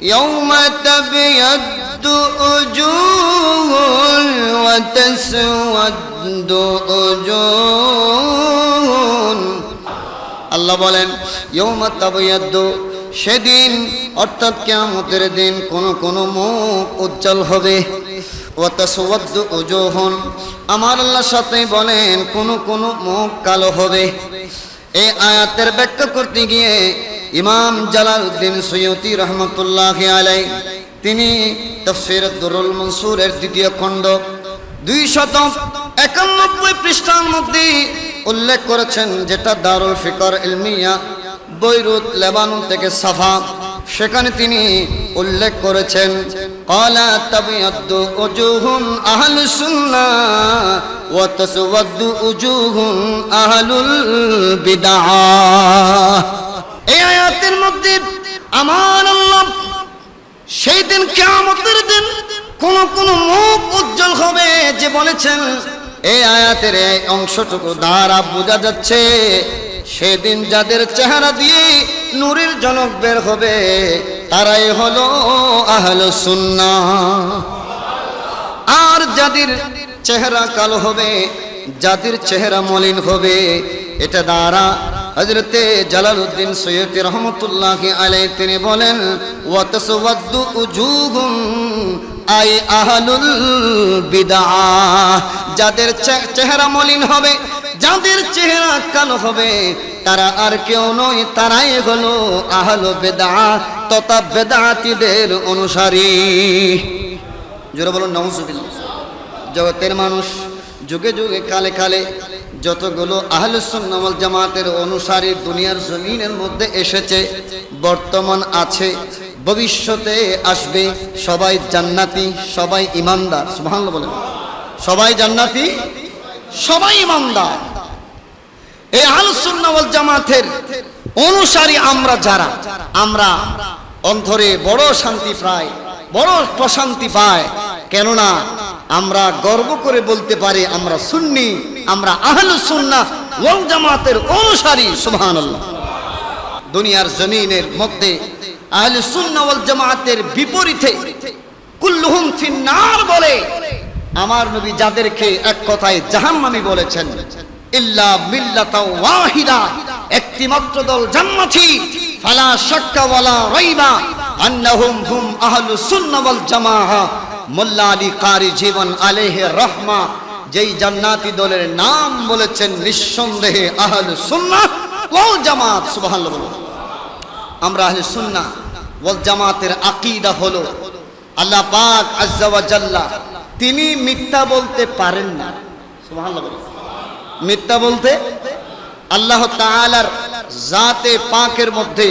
يوم تبيض وجوه وتسود وجوه আল্লাহ বলেন ইয়ৌমা তাবয়াদ্দ সেদিন অর্থাৎ কেয়ামতের দিন কোন কোন মুখ উজ্জ্বল হবে ওয়াতাসওয়াদ্দ উজুহুন আমার আল্লাহ সাথে বলেন কোন কোন মুখ কালো হবে এই আয়াতের ব্যাখ্যা করতে গিয়ে ইমাম জালাল উদ্দিন রহমতুল্লাহ আলাই তিনি তফসির দুরুল মনসুরের দ্বিতীয় খণ্ড দুই শত একানব্বই পৃষ্ঠার মধ্যে উল্লেখ করেছেন, যেটা দারুল ফিকর ইলমিয়া বৈরুত লেবান থেকে সাফা। সেখানে তিনি উল্লেখ করেছেন, কলা তাবিয়াদ্দু উজুহুন আহলুস সুন্নাহ ওয়া তাসওয়াদ্দু উজুহুন আহলুল বিদা এই আয়াতের মধ্যে আমার আল্লাহ সেই দিন কেয়ামতের দিন কোন কোন মুখ উজ্জ্বল হবে যে বলেছেন, এই আয়াতের এই অংশটুকু দ্বারা বোঝা যাচ্ছে সেদিন যাদের চেহারা দিয়ে নূরের জনক বের হবে, তারাই হলো আহল সুন্না আর যাদের চেহারা কালো হবে, যাদের চেহারা মলিন হবে, এটা দ্বারা হজরতে জালালউদ্দিন সৈয়দ রহমতুল্লাহ আলাই তিনি বলেন আই আহলুল বিদআ। যাদের চেহারা মলিন হবে, যাদের চেহারা কালো হবে, তারা আর কেউ নয়, তারাই হলো আহল বেদা তথা বেদাতিদের অনুসারী। জোরে বলুন নওজুবিল্লাহ জগতের মানুষ যুগে যুগে কালে কালে যতগুলো আহলুসুন্নামল জামাতের অনুসারী দুনিয়ার জমিনের মধ্যে এসেছে, বর্তমান আছে, ভবিষ্যতে আসবে, সবাই জান্নাতি, সবাই ইমানদার। সুবহানাল্লাহ বলেন। সবাই জান্নাতি, সবাই ইমানদার। এই আহলুসুন্নামল জামাতের অনুসারী আমরা যারা, আমরা অন্তরে বড় শান্তি পাই, বড় প্রশান্তি পায় কেননা আমরা গর্ব করে বলতে পারি, আমরা সুন্নি, আমরা আহলু সুন্না ওয়াল জামাতের অনুসারী, সুবহানাল্লাহ। দুনিয়ার জমিনের মধ্যে আহলে সুন্নাহ ওয়াল জামাতের বিপরীতে কুল্লুহুম ফিন্নার বলে। আমার নবী যাদেরকে এক কথায় জাহান্নামী বলেছেন, ইল্লা মিল্লাতা ওয়াহিদা, একটি মাত্র দল জান্নাতি, ফালা শাক্কা ওয়ালা রাইবা, আন্নাহুম হুম আহলু সুন্নাহ ওয়াল জামাআহ মোল্লা আলী কারি জীবন আলাইহি রহমা, যেই জান্নাতি দলের নাম বলেছেন নিঃসন্দেহে আহলু সুন্নাহ ওয়াল জামাত আমরা আহলে সুন্নাহ ওয়াল জামাতের আকীদা হলো, আল্লাহ পাক আজ্জা ওয়া জাল্লা, তিনি মিথ্যা বলতে পারেন না। মিথ্যা বলতে আল্লাহ তাআলার জাতে পাকের মধ্যে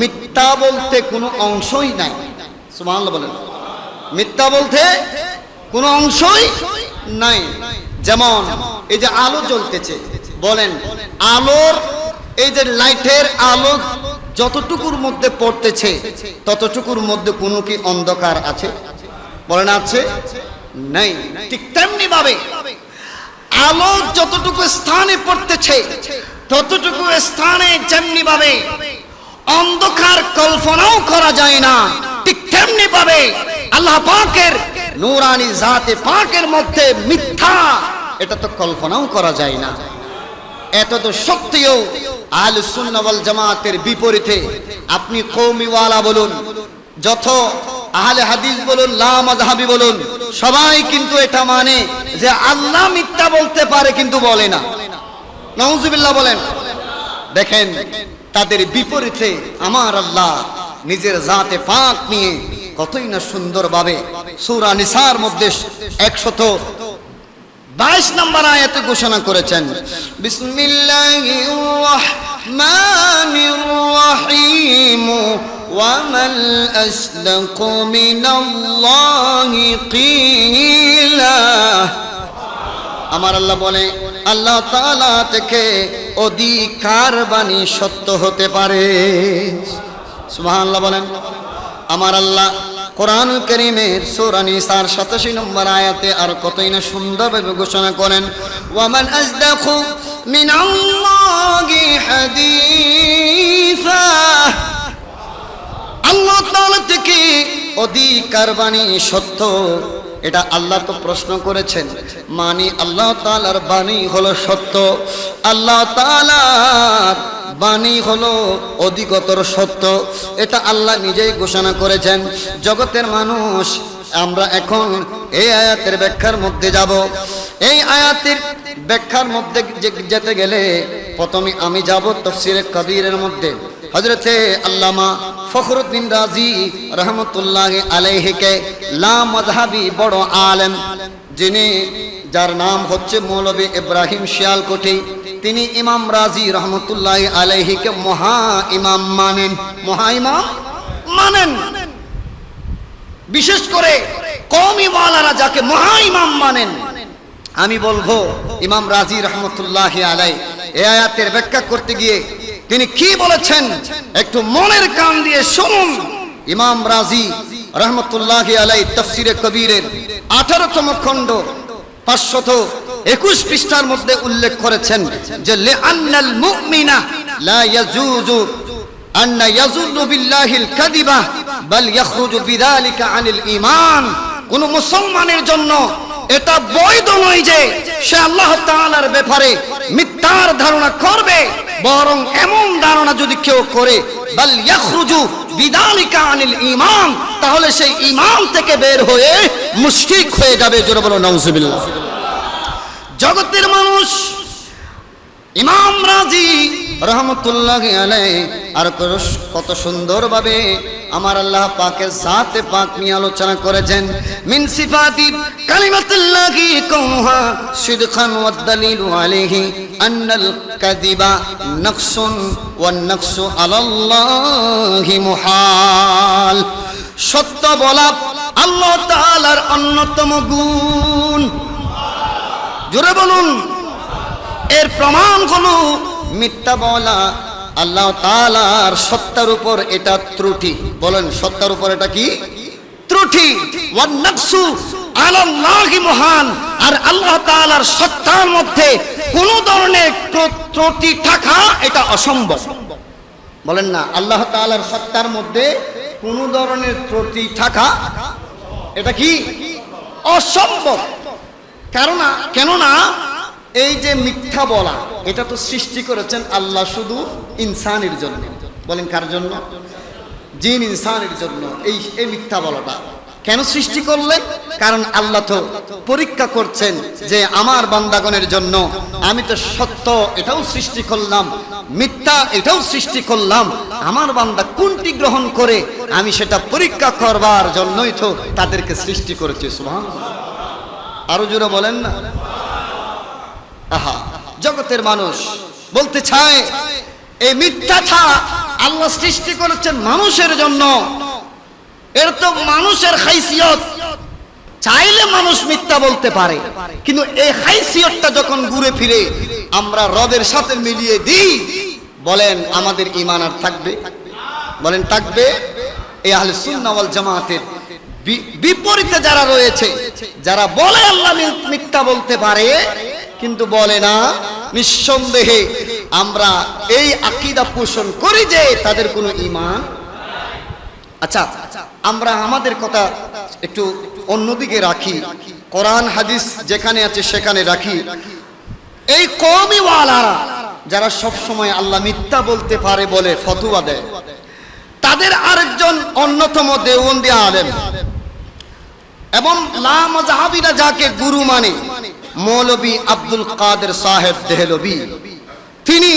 মিথ্যা বলতে কোনো অংশই নাই। সুবহানাল্লাহ বলেন। মিথ্যা বলতে কোনো অংশই নাই। যেমন এই যে আলো জ্বলতেছে, বলেন, আলোর এই যে লাইটের আলো যতটুকুর মধ্যে পড়তেছে, ততটুকুর মধ্যে কোনো কি অন্ধকার আছে? বলেন, আছে? নাই। ঠিক তেমনি ভাবে আলো যতটুকু স্থানে পড়তেছে, ততটুকু স্থানে যেমনি ভাবে অন্ধকার কল্পনাও করা যায় না। ভাবে আল্লাহ পাকের নূরানি জাতে পাকের মধ্যে মিথ্যা, এটা তো কল্পনাও করা যায় না। এত তো সত্যিও আল জামাতের বিপরীতে আপনি কৌমিওয়ালা বলুন, যত আহলে হাদিস বলুন, লা মাযহাবি বলুন, সবাই কিন্তু এটা মানে যে আল্লাহ মিথ্যা বলতে পারে কিন্তু বলে না। নাউজুবিল্লাহ বলেন, দেখেন তাদের বিপরীতে আমার আল্লাহ নিজের জাতে পাক নিয়ে কতই না সুন্দরভাবে সুরা নিসার মধ্যে একশত বাইশ নম্বর আয়াতে ঘোষণা করেছেন। আমার আল্লাহ বলে, আল্লাহ তাআলা থেকে অধিকার বাণী সত্য হতে পারে। সুবহানাল্লাহ বলেন, আমার আল্লাহ কোরআন করিমের সূরা নিসার 87 নম্বর আয়াতে আর কতই না সুন্দরভাবে ঘোষণা করেন, ওয়ামান আজদাকু মিনাল্লাহি হাদিসা। আল্লাহ তাআলা থেকে অধিকার বাণী সত্য, এটা আল্লাহ তো প্রশ্ন করেছেন, মানি আল্লাহ তাআলার বাণী হলো সত্য, আল্লাহ তাআলার বাণী হলো অধিকতর সত্য। এটা আল্লাহ নিজেই ঘোষণা করেছেন। জগতের মানুষ, আমরা এখন এই আয়াতের ব্যাখ্যার মধ্যে যাব। এই আয়াতের ব্যাখ্যার মধ্যে যেতে গেলে প্রথমে আমি যাব তফসিরে কবিরের মধ্যে। হজরতে আল্লামা ফখরুদ্দিন রাজি রহমতুল্লাহ আলাইহিকে লা মজহাবি বড় আলেম যিনি যার নাম হচ্ছে মৌলবী ইব্রাহিম শিয়ালকোটি তিনি ইমাম রাজি রহমতুল্লাহ আলাইহিকে মহা ইমাম মানেন। মহা ইমাম মানেন। বিশেষ করে কম ইমালারা যাকে মহা ইমাম মানেন। আমি বলব, ইমাম রাজি রহমতুল্লাহ আলাই, এ আয়াতের ব্যাখ্যা করতে গিয়ে তিনি কি বলেছেন? একটু মনের কান দিয়ে শুনুন। ইমাম রাজি রহমতুল্লাহ আলাই, তফসিরে কবিরের আঠারোতম খণ্ড। পাঁচশত একুশ পৃষ্ঠার মধ্যে উল্লেখ করেছেন যে লে আন্নাল আনিল ঈমান। কোন মুসলমানের জন্য এটা বৈধ নয় যে, সে আল্লাহ তাআলার ব্যাপারে মিথ্যার ধারণা করবে, বরং এমন ধারণা যদি কেউ করে, বাল ইয়াখরুজু বিদালিকা আনিল ইমাম তাহলে সেই ইমাম থেকে বের হয়ে মুশকিক হয়ে যাবে, জোর বলো, নাউজুবিল্লাহ। জগতের মানুষ ইমাম রাজি, রহমতুল্লাহ আর কত সুন্দরভাবে আমার আল্লাহ পাকের সাথে পাক নিয়ে আলোচনা করেছেন। মিন সিফাতি কালিমাতুল্লাহি কৌহা সিদখান ওয়াদ দালিলু আলাইহি আন্নাল কাযিবা নাকসুন ওয়ান নাকসু আলাল্লাহি মুহাল। সত্য বলা আল্লাহ তাআলার অন্যতম গুণ। জোরে বলুন। এর প্রমাণ হলো মিথ্যা বলা আল্লাহ তাআলার সত্তার উপর এটা ত্রুটি। বলেন, সত্তার উপর এটা কি? ত্রুটি। আলাল্লাহি মহান। আর আল্লাহ তাআলার সত্তার মধ্যে কোন ধরনের ত্রুটি থাকা এটা অসম্ভব। বলেন না, আল্লাহ তাআলার সত্তার মধ্যে কোন ধরনের ত্রুটি থাকা এটা কি? অসম্ভব। কেননা কেননা এই যে মিথ্যা বলা, এটা তো সৃষ্টি করেছেন আল্লাহ শুধু ইনসানের জন্য। বলেন কার জন্য? জিন ইনসানের জন্য এই এই মিথ্যা বলাটা। কেন সৃষ্টি করলেন? কারণ আল্লাহ তো পরীক্ষা করছেন যে আমার বান্দাগণের জন্য আমি তো সত্য, এটাও সৃষ্টি করলাম, মিথ্যা এটাও সৃষ্টি করলাম। আমার বান্দা কোনটি গ্রহণ করে আমি সেটা পরীক্ষা করবার জন্যই তো তাদেরকে সৃষ্টি করেছি সুবহান আরও জোরে বলেন না। আহা, জগতের মানুষ বলতে চায়, এই মিথ্যাটা আল্লাহ সৃষ্টি করেছেন মানুষের জন্য। এর তো মানুষের হাইসিয়ত চাইলে মানুষ মিথ্যা বলতে পারে, কিন্তু এই হাইসিয়তটা যখন ঘুরে ফিরে, আমরা রবের সাথে মিলিয়ে দিই। বলেন, আমাদের ইমান আর থাকবে? বলেন, থাকবে? এই আহলে সুন্নাহ ওয়াল জামাতের বিপরীতে যারা রয়েছে, যারা বলে আল্লাহ মিথ্যা বলতে পারে কিন্তু বলে না, নিঃসন্দেহে আমরা এই আকীদা পোষণ করি যে তাদের কোনো ইমান আচ্ছা আমরা আমাদের কথা একটু অন্যদিকে রাখি, কোরআন, হাদিস যেখানে আছে সেখানে রাখি। এই কমই ওয়ালারা যারা সব সময় আল্লাহ মিথ্যা বলতে পারে বলে ফতুয়া দেয়, তাদের আরেকজন অন্যতম দেওবন্দি আলেম এবং লামজাহাবিরা যাকে গুরু মানে মৌলবী আব্দুল কাদের সাহেব দেহলবি তিনি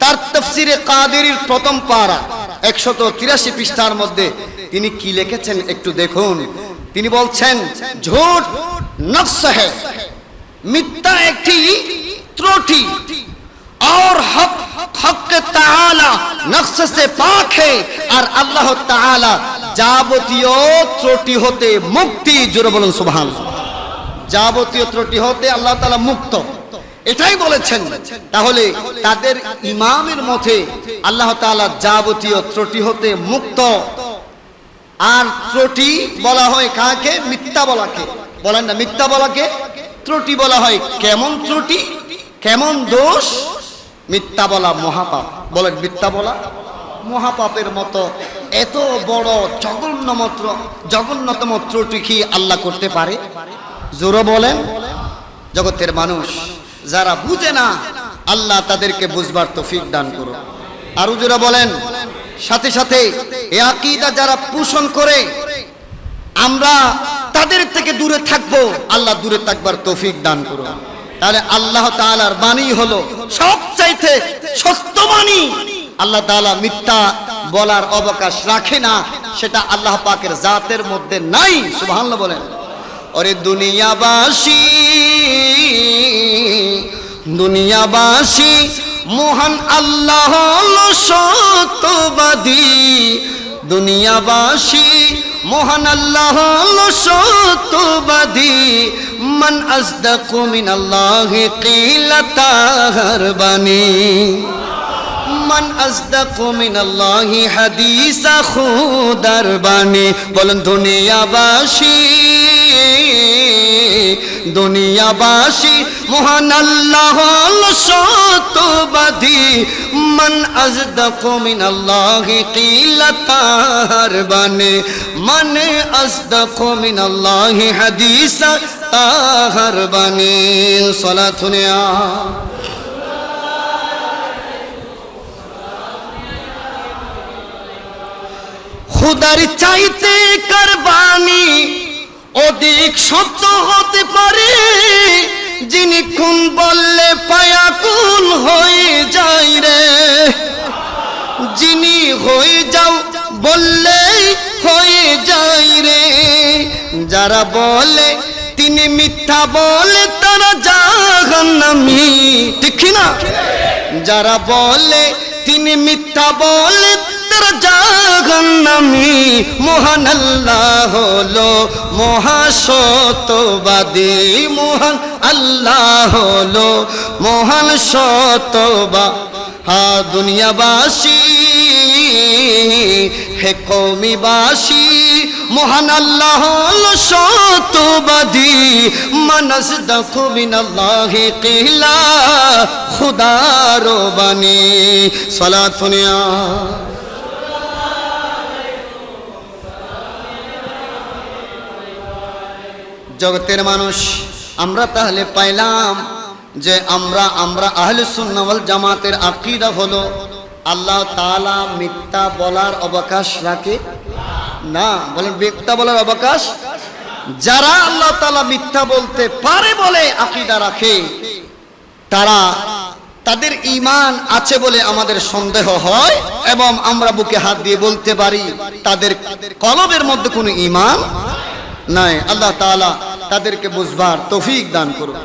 তার তফসিরে কাদেরির প্রথম পারা একশত তিরাশি পৃষ্ঠার মধ্যে তিনি কি লিখেছেন একটু দেখুন তিনি বলছেন ঝুট নকশ है মিথ্যা একটি ত্রুটি और हक हक ताला नक्श से पाक है আর আল্লাহ তাআলা যাবতীয় ত্রুটি হতে মুক্তি জোরে বলুন সুবহানাল্লাহ যাবতীয় ত্রুটি হতে আল্লাহ তাআলা মুক্ত। এটাই বলেছেন। তাহলে তাদের ইমামের মতে আল্লাহ তাআলা যাবতীয় ত্রুটি হতে মুক্ত। আর ত্রুটি বলা হয় কাকে? মিথ্যা বলাকে। বলেন না, মিথ্যা বলাকে। ত্রুটি বলা হয় কেমন ত্রুটি? কেমন দোষ? মিথ্যা বলা মহাপাপ। বলেন, মিথ্যা বলা মহাপাপের মতো। এত বড় জঘন্যমাত্র জঘন্যতম ত্রুটি কি আল্লাহ করতে পারে? জোরো বলেন, জগতের মানুষ, যারা বুঝে না, আল্লাহ তাদেরকে বুঝবার তৌফিক দান করো আর উজুরা বলেন, সাথে সাথে এ যারা পোষণ করে, আমরা তাদের থেকে দূরে থাকব, আল্লাহ দূরে থাকবার তৌফিক দান করো তাহলে আল্লাহ তাআলার বাণী হলো সবচাইতে সত্য বাণী। আল্লাহ তাআলা মিথ্যা বলার অবকাশ রাখে না, সেটা আল্লাহ পাকের জাতের মধ্যে নাই, সুবহানাল্লাহ বলেন। ওরে দুনিয়াবাসী দুনিয়াবাসী, মহান আল্লাহ সত্যবাদী। দুনিয়াবাসী, মহান আল্লাহ সত্যবাদী। মান আসদাকু মিনাল্লাহি কিলা তাহার বাণী। মান আসদাকু মিনাল্লাহি হাদিসা খুদার বাণী। বলেন, দুনিয়াবাসী দুনিয়াবাসী, মহান আল্লাহ হলো সত্যবাদী। মান আসদাকু মিনাল্লাহি কিলা তাহার বাণী। মান আসদাকু মিনাল্লাহি হাদিসা তাহার বাণী। সালাতুনিয়া খুদার চাইতে কারবানি অধিক সত্য হতে পারে। যিনি কোন বললে পায়া কোন হয়ে যায় রে। যিনি হয়ে যাও বললেই হয়ে যায় রে। যারা বলে তিনি মিথ্যা বলে তারা জাহান্নামী। ঠিক না? যারা বলে তিনি মিথ্যা বলে তারা জাহান্নামী, মহান আল্লাহ হলো মহাসতবাদী মহান আল্লাহ হলো মহান সতবা হা দুনিয়াবাসী, হে কৌমিবাসী মহান আল্লাহ সতবাদী মানস দেখো মিনাল্লাহি কিলা, খুদার বাণী সালাতুনিয়া জগতের মানুষ, আমরা তাহলে পাইলাম যে আমরা আমরা আহলে সুন্নাওয়াল জামাতের আকিদা হলো আল্লাহ তালা মিথ্যা বলার অবকাশ রাখে? না, বলেন মিথ্যা বলার অবকাশ? যারা আল্লাহ তালা মিথ্যা বলতে পারে বলে আকিদা রাখে, তারা তাদের ইমান আছে বলে আমাদের সন্দেহ হয় এবং আমরা বুকে হাত দিয়ে বলতে পারি, তাদের কলবের মধ্যে কোনো ইমান নাই। আল্লাহ তাআলা তাদেরকে বুঝবার তৌফিক দান করুন।